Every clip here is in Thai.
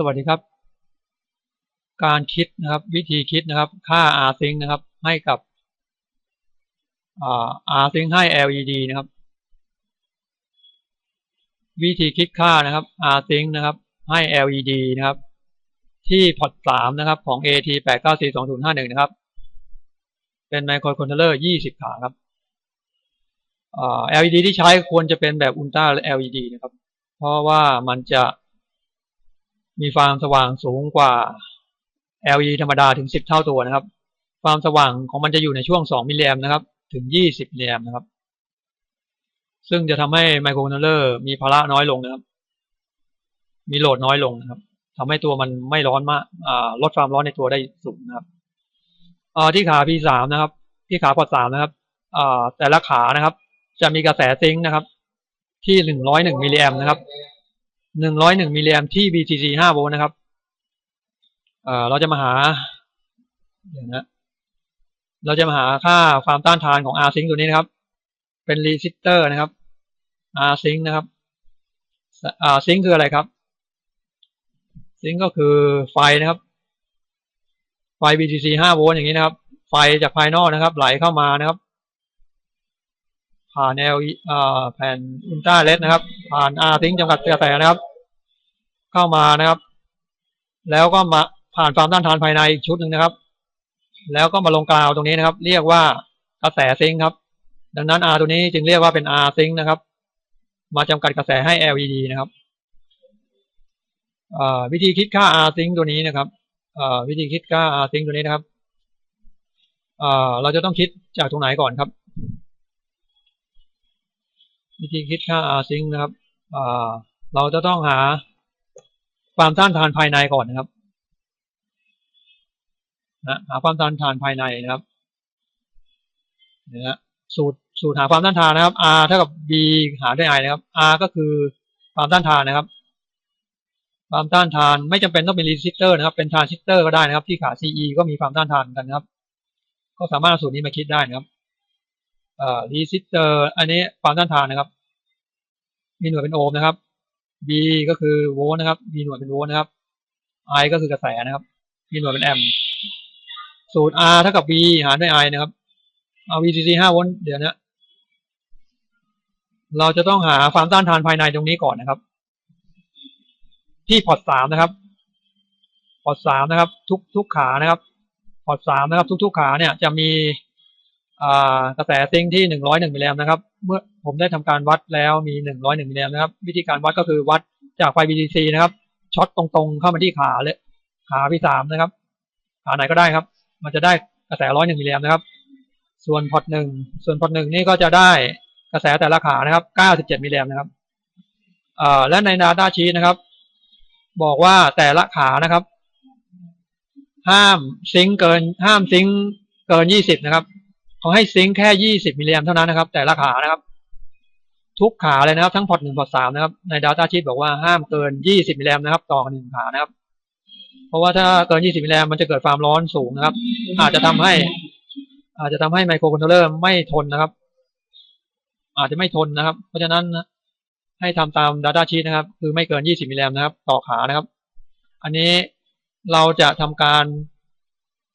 สวัสดีครับ การคิดนะครับ วิธีคิดนะครับ ค่า R sync นะครับ ให้กับอา R sync ให้ LED นะครับ วิธีคิดค่านะครับ R sync นะครับ ให้ LED นะครับ ที่พอร์ตสามนะครับ ของ AT แปดเก้าสี่สองศูนย์ห้าหนึ่งนะครับ เป็นไมโครคอนโทรลเลอร์ยี่สิบขาครับ LED ที่ใช้ควรจะเป็นแบบอุลตร้า LED นะครับ เพราะว่ามันจะ มีความสว่างสูงกว่า LED ธรรมดาถึง 10 เท่าตัวนะครับ ความสว่างของมันจะอยู่ในช่วง 2 มิลลิแอมนะครับ ถึง 20 มิลลิแอมนะครับ ซึ่งจะทำให้ไมโครคอนโทรลเลอร์มีภาระน้อยลงนะครับ มีโหลดน้อยลงนะครับทำให้ตัวมันไม่ร้อนมากลดความร้อนในตัวได้สูงนะครับที่ขา P3 นะครับ ที่ขาพอดสามนะครับแต่ละขานะครับ จะมีกระแสซิงค์นะครับ ที่ 101 มิลลิแอมนะครับ หนึ่งร้อยหนึ่งมิลลิแอมที่ BTC ห้าโวลต์นะครับเอ่อเราจะมาหาเดี๋ยวนะเราจะมาหาค่าความต้านทานของ R sync ตัวนี้นะครับ เป็นรีสิสเตอร์นะครับ R sync นะครับ R sync คืออะไรครับ sync ก็คือไฟนะครับ ไฟ BTC ห้าโวลต์อย่างนี้นะครับ ไฟจากภายนอกนะครับ ไหลเข้ามานะครับ ผ่านแนวแผ่นอุลตราเลสนะครับ ผ่าน R sync จำกัดกระแสนะครับ เข้ามานะครับ แล้วก็มาผ่านความต้านทานภายในอีกชุดหนึ่งนะครับ แล้วก็มาลงกราวตรงนี้นะครับ เรียกว่ากระแสซิงครับ ดังนั้น R ตัวนี้จึงเรียกว่าเป็น R ซิงนะครับ มาจำกัดกระแสให้ LED นะครับวิธีคิดค่า R ซิงตัวนี้นะครับวิธีคิดค่า R ซิงตัวนี้นะครับเราจะต้องคิดจากตรงไหนก่อนครับ วิธีคิดค่า R ซิงนะครับเราจะต้องหาความต้านทานภายในก่อนนะครับนะหาความต้านทานภายในนะครับนะสูตรสูตรหาความต้านทานนะครับ R เท่ากับ B หาด้วย I นะครับ R ก็คือความต้านทานนะครับ ความต้านทานไม่จำเป็นต้องเป็นรีสิสเตอร์นะครับ เป็นทรานซิสเตอร์ก็ได้นะครับ ที่ขา CE ก็มีความต้านทานกันนะครับ ก็สามารถสูตรนี้มาคิดได้นะครับ รีสิสเตอร์อันนี้ความต้านทานนะครับ มีหน่วยเป็นโอห์มนะครับ B ก็คือโวลต์นะครับ มีหน่วยเป็นโวลต์นะครับ I ก็คือกระแสนะครับ มีหน่วยเป็นแอมป์สูตร R เท่ากับ B หารด้วย I นะครับเอา VCC 5โวลต์เดี๋ยวนะเราจะต้องหาความต้านทานภายในตรงนี้ก่อนนะครับ ที่พอร์ตสามนะครับ พอร์ตสามนะครับ ทุกทุกขานะครับ พอร์ตสามนะครับ ทุกทุกขาเนี่ยจะมี กระแสซิงที่หนึ่งร้อยหนึ่งมิลลิแอมนะครับ เมื่อผมได้ทำการวัดแล้วมีหนึ่งร้อยหนึ่งมิลลิแอมนะครับ วิธีการวัดก็คือวัดจากไฟ BTC นะครับช็อตตรงๆเข้ามาที่ขาเลยขาที่สามนะครับ ขาไหนก็ได้ครับ มันจะได้กระแสร้อยหนึ่งมิลลิแอมนะครับ ส่วนพอตหนึ่งส่วนพอตหนึ่งนี่ก็จะได้กระแสแต่ละขานะครับเก้าสิบเจ็ดมิลลิแอมนะครับและในนาดาชีนะครับ บอกว่าแต่ละขานะครับ ห้ามซิงเกินห้ามซิงเกินยี่สิบนะครับ เขาให้ซิงแค่ยี่สิบมิลลิแอมเท่านั้นนะครับ แต่ละขานะครับ ทุกขาเลยนะครับ ทั้งพอร์ตหนึ่งพอร์ตสามนะครับ ใน Data Sheet บอกว่าห้ามเกินยี่สิบมิลลิแอมนะครับ ต่อหนึ่งขานะครับ เพราะว่าถ้าเกินยี่สิบมิลลิแอมมันจะเกิดความร้อนสูงนะครับ อาจจะทำให้ อาจจะทำให้ไมโครคอนโทรลเลอร์ไม่ทนนะครับ อาจจะไม่ทนนะครับ เพราะฉะนั้นให้ทำตาม Data Sheet นะครับ คือไม่เกินยี่สิบมิลลิแอมนะครับ ต่อขานะครับ อันนี้เราจะทำการ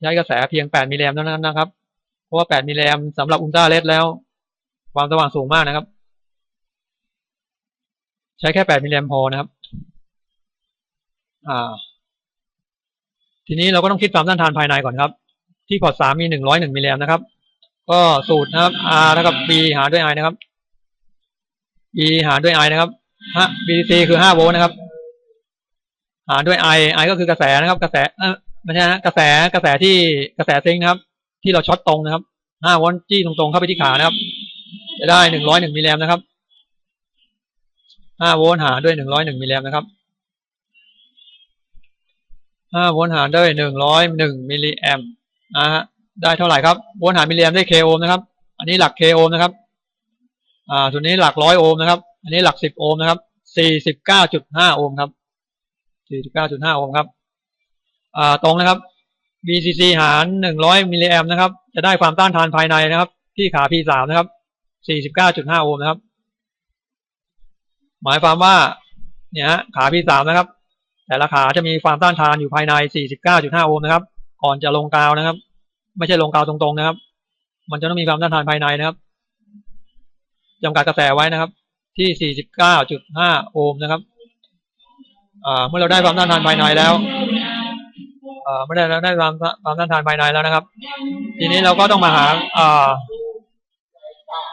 ใช้กระแสเพียงแปดมิลลิแอมเท่านั้นนะครับ ราะว่า 8 มิลลิแอมสำหรับอุลตร้าเลสแล้ว ความสว่างสูงมากนะครับ ใช้แค่ 8 มิลลิแอมพอนะครับ อ่า ทีนี้เราก็ต้องคิดความต้านทานภายในก่อนครับ ที่พอร์ตสามมี 101 มิลลิแอมนะครับ ก็สูตรนะครับ R เท่ากับ B หารด้วย I นะครับ E หารด้วย I นะครับฮะ B C คือ 5 โวลต์นะครับ หารด้วย I I ก็คือกระแสนะครับ กระแส เออไม่ใช่นะกระแสกระแสที่กระแสซิงนะครับ ที่เราช็อตตรงนะครับห้าโวลต์จี้ตรงๆเข้าไปที่ขานะครับ จะได้หนึ่งร้อยหนึ่งมิลลิแอมนะครับห้าโวลต์หารด้วยหนึ่งร้อยหนึ่งมิลลิแอมนะครับห้าโวลต์หารด้วยหนึ่งร้อยหนึ่งมิลลิแอมนะฮะได้เท่าไหร่ครับโวลต์หารมิลลิแอมได้เคโอห์มนะครับ อันนี้หลักเคโอห์มนะครับ อ่าส่วนนี้หลักร้อยโอห์มนะครับ อันนี้หลักสิบโอห์มนะครับสี่สิบเก้าจุดห้าโอห์มครับสี่สิบเก้าจุดห้าโอห์มครับ อ่าตรงนะครับ BCC หารหนึ่งร้อยมิลลิแอมนะครับ จะได้ความต้านทานภายในนะครับ ที่ขา P3 นะครับสี่สิบเก้าจุดห้าโอห์มนะครับ หมายความว่าเนี่ยฮะขา P3 นะครับ แต่ละขาจะมีความต้านทานอยู่ภายใน 49.5 โอห์มนะครับ ก่อนจะลงกาวนะครับ ไม่ใช่ลงกาวตรงๆนะครับ มันจะต้องมีความต้านทานภายในนะครับจำกัดกระแสไว้นะครับ ที่ 49.5 โอห์มนะครับอ่าเมื่อเราได้ความต้านทานภายในแล้ว อ่าเมื่อได้เราได้ความความต้านทานภายในแล้วนะครับ ทีนี้เราก็ต้องมาหาอ่า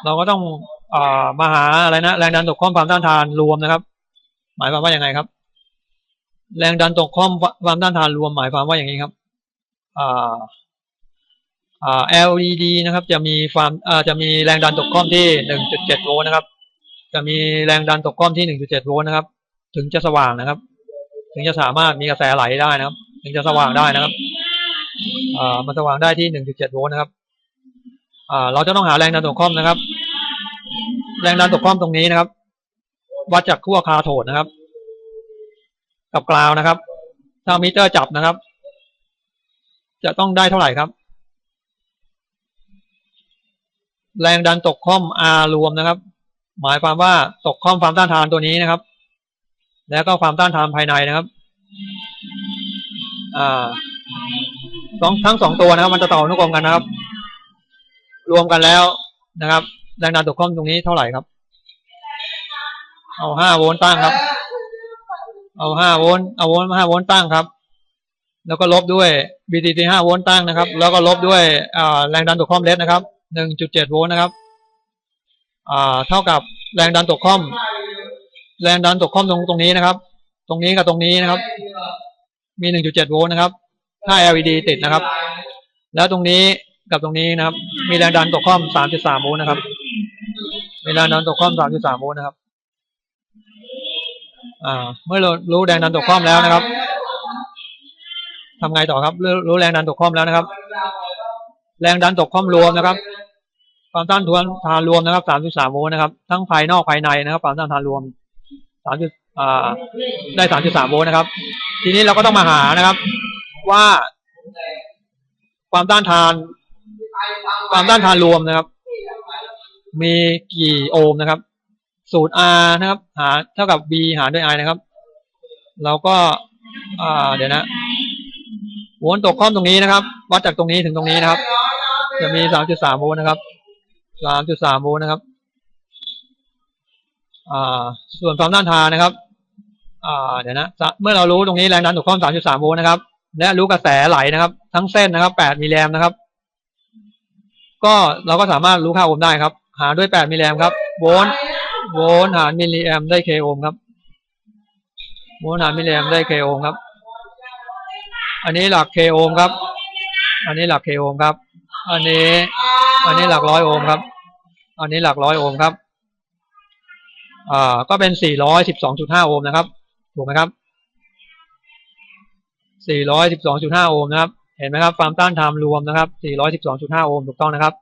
เราก็ต้องอ่ามาหาอะไรนะแรงดันตกข้อมความต้านทานรวมนะครับ หมายความว่าอย่างไงครับ แรงดันตกข้อมความต้านทานรวม หมายความว่าอย่างนี้ครับอ่าอ่า LED นะครับ จะมีความอ่าจะมีแรงดันตกข้อมที่ 1.7 โวลต์นะครับ จะมีแรงดันตกข้อมที่ 1.7 โวลต์นะครับ ถึงจะสว่างนะครับ ถึงจะสามารถมีกระแสไหลได้นะครับ ถึงจะสว่างได้นะครับอ่ามันสว่างได้ที่1.7โวลต์นะครับอ่าเราจะต้องหาแรงดันตกข้อมนะครับ แรงดันตกข้อมตรงนี้นะครับ วัดจากขั้วคาโทดนะครับ กับกราวนะครับ ถ้ามิเตอร์จับนะครับ จะต้องได้เท่าไหร่ครับ แรงดันตกข้อม R รวมนะครับ หมายความว่าตกข้อมความต้านทานตัวนี้นะครับ แล้วก็ความต้านทานภายในนะครับ อ่าสองทั้งสองตัวนะครับ มันจะต่ออนุกรมกันนะครับ รวมกันแล้วนะครับแรงดันตกข้อมตรงนี้เท่าไหร่ครับ เอาห้าโวลต์ตั้งครับ เอาห้าโวลต์เอาโวลต์ห้าโวลต์ตั้งครับ แล้วก็ลบด้วย BTC ห้าโวลต์ตั้งนะครับ แล้วก็ลบด้วยแรงดันตกข้อมเลสนะครับหนึ่งจุดเจ็ดโวลต์นะครับเท่ากับแรงดันตกข้อม แรงดันตกข้อมตรงตรงนี้นะครับ ตรงนี้กับตรงนี้นะครับ มีหนึ่งจุดเจ็ดโวลต์นะครับถ้า LED ติดนะครับ แล้วตรงนี้กับตรงนี้นะครับ มีแรงดันตกข้อมสามจุดสามโวลต์นะครับ มีแรงดันตกข้อมสามจุดสามโวลต์นะครับ อ่า เมื่อเรารู้แรงดันตกข้อมแล้วนะครับทำไงต่อครับ รู้แรงดันตกข้อมแล้วนะครับ แรงดันตกข้อมรวมนะครับ ความต้านทานทานรวมนะครับสามจุดสามโวลต์นะครับ ทั้งภายนอกภายในนะครับ ความต้านทานรวมสามจุดอ่า ได้สามจุดสามโวลต์นะครับ ทีนี้เราก็ต้องมาหานะครับ ว่า ความต้านทาน ความต้านทานรวมนะครับ มีกี่โอห์มนะครับ สูตร R นะครับ หาเท่ากับ B หารด้วย I นะครับ เราก็เดี๋ยวนะโวลต์ตกข้อมตรงนี้นะครับ วัดจากตรงนี้ถึงตรงนี้นะครับ จะมีสามจุดสามโวลต์นะครับสามจุดสามโวลต์นะครับ อ่า ส่วนความต้านทานนะครับ เดี๋ยวนะเมื่อเรารู้ตรงนี้แรงดันตกข้อมสามจุดสามโวลต์นะครับ และรู้กระแสไหลนะครับ ทั้งเส้นนะครับแปดมิลลิแอมนะครับ ก็เราก็สามารถรู้ค่าโอห์มได้ครับ หาด้วยแปดมิลลิแอมครับโวลต์โวลต์หารมิลลิแอมได้เคโอห์มครับโวลต์หารมิลลิแอมได้เคโอห์มครับ อันนี้หลักเคโอห์มครับ อันนี้หลักเคโอห์มครับ อันนี้ อันนี้หลักร้อยโอห์มครับ อันนี้หลักร้อยโอห์มครับ อ่า ก็เป็นสี่ร้อยสิบสองจุดห้าโอห์มนะครับ ถูกไหมครับสี่ร้อยสิบสองจุดห้าโอห์มนะครับ เห็นไหมครับ ความต้านทานรวมนะครับสี่ร้อยสิบสองจุดห้าโอห์มถูกต้องนะครับ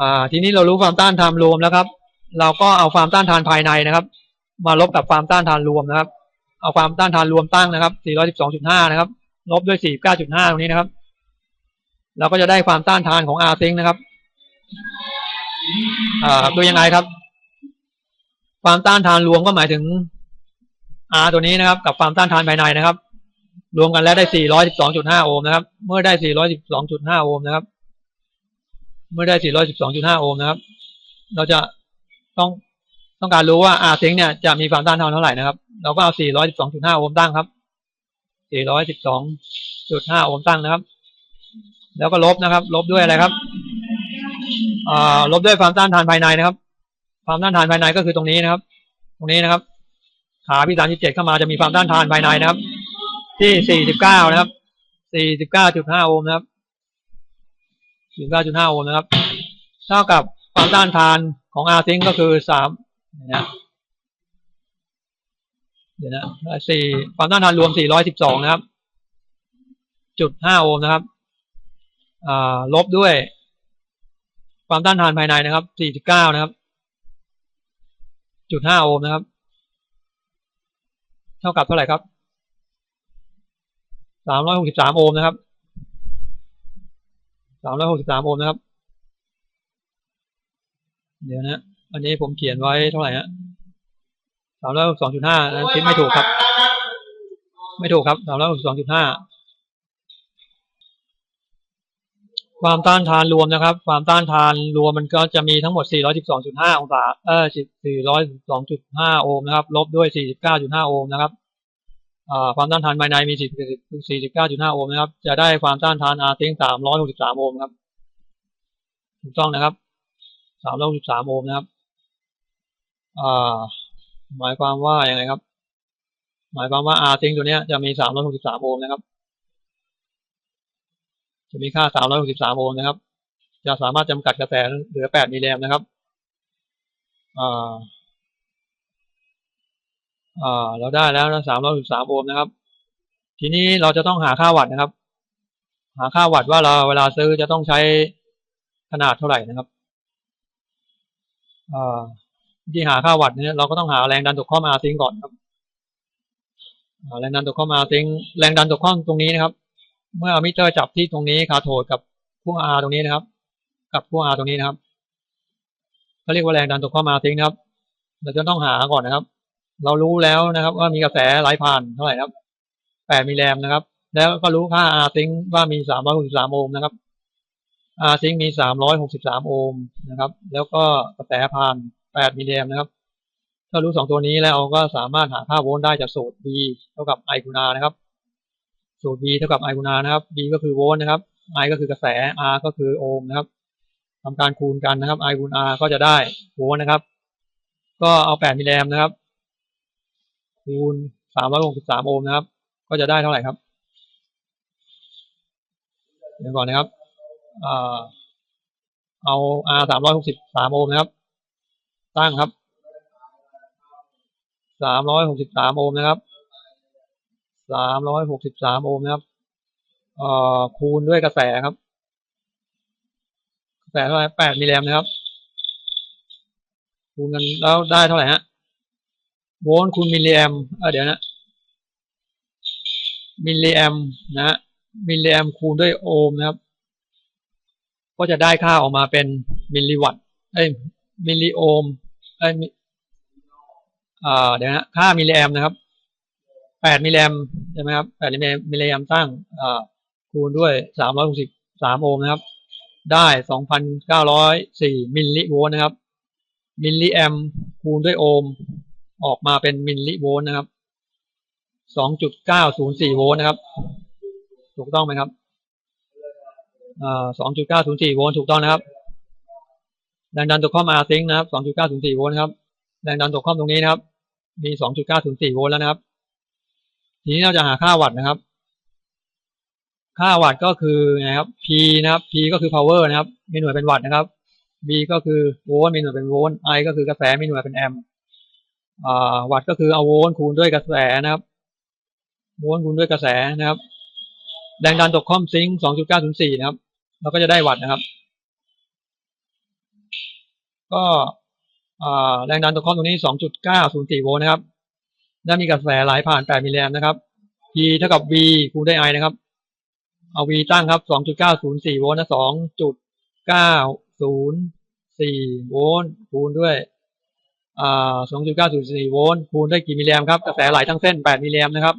อ่า ทีนี้เรารู้ความต้านทานรวมแล้วครับ เราก็เอาความต้านทานภายในนะครับ มาลบกับความต้านทานรวมนะครับ เอาความต้านทานรวมตั้งนะครับ 412.5 นะครับ ลบด้วย 49.5 ตรงนี้นะครับ เราก็จะได้ความต้านทานของ R ซิงนะครับ อ่าดูยังไงครับ ความต้านทานรวมก็หมายถึง R ตัวนี้นะครับ กับความต้านทานภายในนะครับ รวมกันแล้วได้ 412.5 โอห์มนะครับ เมื่อได้ 412.5 โอห์มนะครับ เมื่อได้ 412.5 โอห์มนะครับ เราจะต้องต้องการรู้ว่า R ซิงเนี่ยจะมีความต้านทานเท่าไหร่นะครับ เราก็เอา 412.5 โอห์มตั้งครับ 412.5 โอห์มตั้งนะครับ แล้วก็ลบนะครับ ลบด้วยอะไรครับลบด้วยความต้านทานภายในนะครับ ความต้านทานภายในก็คือตรงนี้นะครับ ตรงนี้นะครับ ขาพี่37เจ็ดเข้ามาจะมีความต้านทานภายในนะครับ ที่49นะครับ49.5โอห์มนะครับ49.5โอห์มนะครับ เท่ากับความต้านทานของอาซิงก็คือสามนะเดี๋ยวนะสี่ความต้านทานรวมสี่ร้อยสิบสองนะครับ จุดห้าโอห์มนะครับอ่าลบด้วย ความต้านทานภายในนะครับสี่สิบเก้านะครับ จุดห้าโอห์มนะครับ เท่ากับเท่าไหร่ครับสามร้อยหกสิบสามโอห์มนะครับสามร้อยหกสิบสามโอห์มนะครับ เดี๋ยวนะอันนี้ผมเขียนไว้เท่าไหร่ฮะสามร้อยสองจุดห้าคิดไม่ถูกครับ ไม่ถูกครับสามร้อยสองจุดห้า ความต้านทานรวมนะครับ ความต้านทานรวมมันก็จะมีทั้งหมด 412.5 องศา เออ412.5 โอห์มนะครับ ลบด้วย 49.5 โอห์มนะครับความต้านทานภายในมี 49.5 โอห์มนะครับ จะได้ความต้านทานอาร์ติง363 โอห์มครับ ถูกต้องนะครับ 363 โอห์มนะครับหมายความว่าอย่างไรครับ หมายความว่าอาร์ติงตัวนี้จะมี 363 โอห์มนะครับ จะมีค่า 363 โอห์มนะครับ จะสามารถจำกัดกระแสเหลือ 8 มิลลิแอมนะครับเราได้แล้วนะ363 โอห์มนะครับ ทีนี้เราจะต้องหาค่าวัตต์นะครับ หาค่าวัตต์ว่าเราเวลาซื้อจะต้องใช้ขนาดเท่าไหร่นะครับที่หาค่าวัตต์เนี่ยเราก็ต้องหาแรงดันตกข้อมาซิงก่อนครับแรงดันตกข้อมาซิงแรงดันตกข้อตรงนี้นะครับ เมื่อมิเตอร์จับที่ตรงนี้คาโทดกับพวก R ตรงนี้นะครับ กับพวก R ตรงนี้นะครับเขาเรียกว่าแรงดันตกเข้ามาทิ้งนะครับ เราจะต้องหาก่อนนะครับ เรารู้แล้วนะครับ ว่ามีกระแสไหลผ่านเท่าไหร่ครับ8มิลแอมนะครับ แล้วก็รู้ค่า R ซิงว่ามี363โอห์มนะครับ R ซิงมี363โอห์มนะครับ แล้วก็กระแสผ่าน8มิลแอมนะครับ ถ้ารู้สองตัวนี้แล้วเราก็สามารถหาค่าโวลต์ได้จากสูตร B เท่ากับ I คูณ R นะครับ สูตร V เท่ากับ I คูณ R นะครับ V ก็คือโวลต์นะครับ I ก็คือกระแส R ก็คือโอห์มนะครับทำการคูณกันนะครับ I คูณ R ก็จะได้โวลต์นะครับ ก็เอา8มิลลิแอมนะครับ คูณ363โอห์มนะครับ ก็จะได้เท่าไหร่ครับเดี๋ยวก่อนนะครับเอา R 363โอห์มนะครับ ตั้งครับ363โอห์มนะครับ สามร้อยหกสิบสามโอห์มนะครับเอ่อคูณด้วยกระแสครับ กระแสเท่าไหร่แปดมิลลิแอมนะครับ คูณกันแล้วได้เท่าไหร่ฮะโวลต์คูณมิลลิแอมเออเดี๋ยวนะมิลลิแอมนะมิลลิแอมคูณด้วยโอห์มนะครับ ก็จะได้ค่าออกมาเป็นมิลลิวัตต์เอ้ยมิลลิโอห์มเอ้ยอ่าเดี๋ยวนะค่ามิลลิแอมนะครับ แปดมิลลิแอมใช่ไหมครับแปดมิลลิแอมตั้งคูณด้วยสามร้อยหกสิบสามโอห์มนะครับ ได้สองพันเก้าร้อยสี่มิลลิโวลต์นะครับ มิลลิแอมคูณด้วยโอห์มออกมาเป็นมิลลิโวลต์นะครับสองจุดเก้าศูนย์สี่โวลต์นะครับ ถูกต้องไหมครับสองจุดเก้าศูนย์สี่โวลต์ถูกต้องนะครับ แรงดันตกข้อมาซิงนะครับสองจุดเก้าศูนย์สี่โวลต์นะครับ แรงดันตกข้อตรงนี้นะครับ มีสองจุดเก้าศูนย์สี่โวลต์แล้วนะครับ ทีนี้เราจะหาค่าวัตต์นะครับ ค่าวัตต์ก็คือนะครับ P นะครับ P ก็คือ power นะครับ มีหน่วยเป็นวัตต์นะครับ B ก็คือโวลต์มีหน่วยเป็นโวลต์ I ก็คือกระแสมีหน่วยเป็นแอมป์วัตต์ก็คือเอาโวลต์คูณด้วยกระแสนะครับ โวลต์คูณด้วยกระแสนะครับ แรงดันตกข้อมซิงค์2.904 นะครับ เราก็จะได้วัตต์นะครับ ก็แรงดันตกข้อมตรงนี้ 2.904 โวลต์นะครับ และมีกระแสไหลผ่าน 8 มิลลิแอมนะครับ P เท่ากับ V คูณด้วย I นะครับ เอา V ตั้งครับ 2.904 โวลต์นะ2.904 โวลต์คูณด้วยอ่า2.904 โวลต์คูณด้วยกี่มิลลิแอมครับ กระแสไหลทั้งเส้น 8 มิลลิแอมนะครับ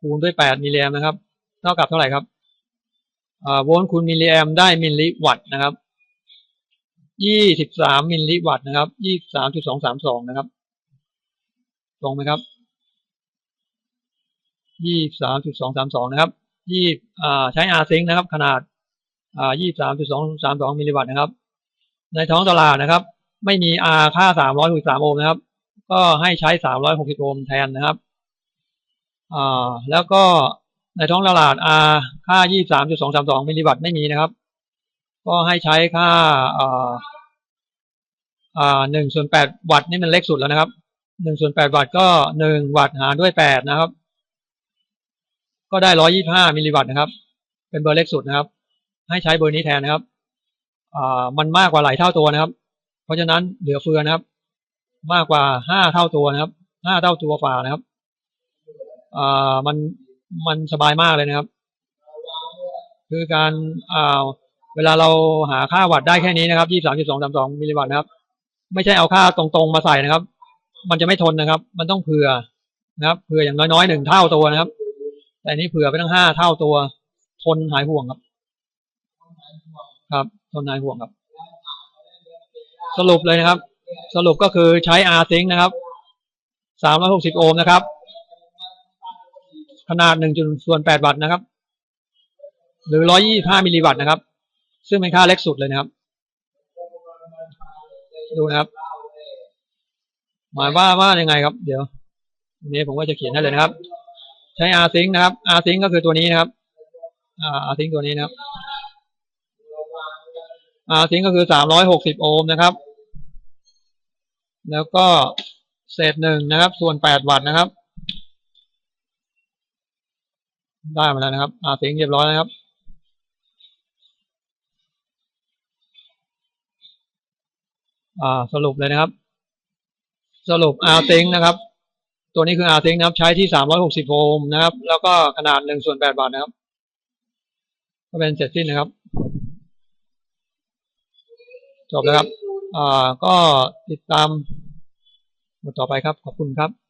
คูณด้วย 8 มิลลิแอมนะครับ เท่ากับเท่าไหร่ครับอ่าโวลต์คูณมิลลิแอมได้มิลลิวัตต์นะครับ 23 มิลลิวัตต์นะครับ 23.232 นะครับ ตรงไหมครับยี่สามจุดสองสามสองนะครับยี่ใช้อาร์ซิงนะครับ ขนาดยี่สามจุดสองสามสองมิลลิวัตต์นะครับ ในท้องตลาดนะครับ ไม่มีอาค่าสามร้อยหกสามโอห์มนะครับ ก็ให้ใช้สามร้อยหกสิบโอห์มแทนนะครับอ่าแล้วก็ในท้องตลาดอาค่ายี่สามจุดสองสามสองมิลลิวัตต์ไม่มีนะครับ ก็ให้ใช้ค่าอ่าอ่าหนึ่งส่วนแปดวัตต์นี่มันเล็กสุดแล้วนะครับ หนึ่งส่วนแปดวัตต์ก็หนึ่งวัตต์หารด้วยแปดนะครับ ก็ได้ร้อยี่ห้ามิลลิวัตต์นะครับ เป็นเบอร์เล็กสุดนะครับ ให้ใช้เบอร์นี้แทนนะครับอ่ามันมากกว่าหลายเท่าตัวนะครับ เพราะฉะนั้นเหลือเฟือนะครับ มากกว่าห้าเท่าตัวนะครับห้าเท่าตัวฝ่านะครับอ่ามันมันสบายมากเลยนะครับ คือการอ่าเวลาเราหาค่าวัตต์ได้แค่นี้นะครับยี่สามจุดสองสามสองมิลลิวัตต์นะครับ ไม่ใช่เอาค่าตรงๆมาใส่นะครับ มันจะไม่ทนนะครับ มันต้องเผื่อนะครับ เผื่ออย่างน้อยๆหนึ่งเท่าตัวนะครับ แต่อันนี้เผื่อไปทั้งห้าเท่าตัว ทนหายห่วงครับ ครับ ทนหายห่วงครับ สรุปเลยนะครับ สรุปก็คือใช้อาร์ซิงนะครับสามร้อยหกสิบโอห์มนะครับ ขนาดหนึ่งจุดส่วนแปดวัตต์นะครับ หรือร้อยยี่ห้ามิลลิวัตต์นะครับ ซึ่งเป็นค่าเล็กสุดเลยนะครับ ดูนะครับ หมายว่าว่ายังไงครับ เดี๋ยววันนี้ผมก็จะเขียนให้เลยนะครับ ใช้อาร์ซิงนะครับอาร์ซิงก็คือตัวนี้นะครับอาร์ซิงตัวนี้นะครับอาร์ซิงก็คือสามร้อยหกสิบโอห์มนะครับ แล้วก็เศษหนึ่งนะครับ ส่วนแปดวัตต์นะครับ ได้มาแล้วนะครับอาร์ซิงเรียบร้อยนะครับอ่าสรุปเลยนะครับ สรุปอาร์ติงนะครับ ตัวนี้คืออาร์ติงนะครับ ใช้ที่สามร้อยหกสิบโอห์มนะครับ แล้วก็ขนาดหนึ่งส่วนแปดบาทนะครับ ก็เป็นเสร็จสิ้นนะครับ จบแล้วครับ อ่าก็ติดตามบทต่อไปครับ ขอบคุณครับ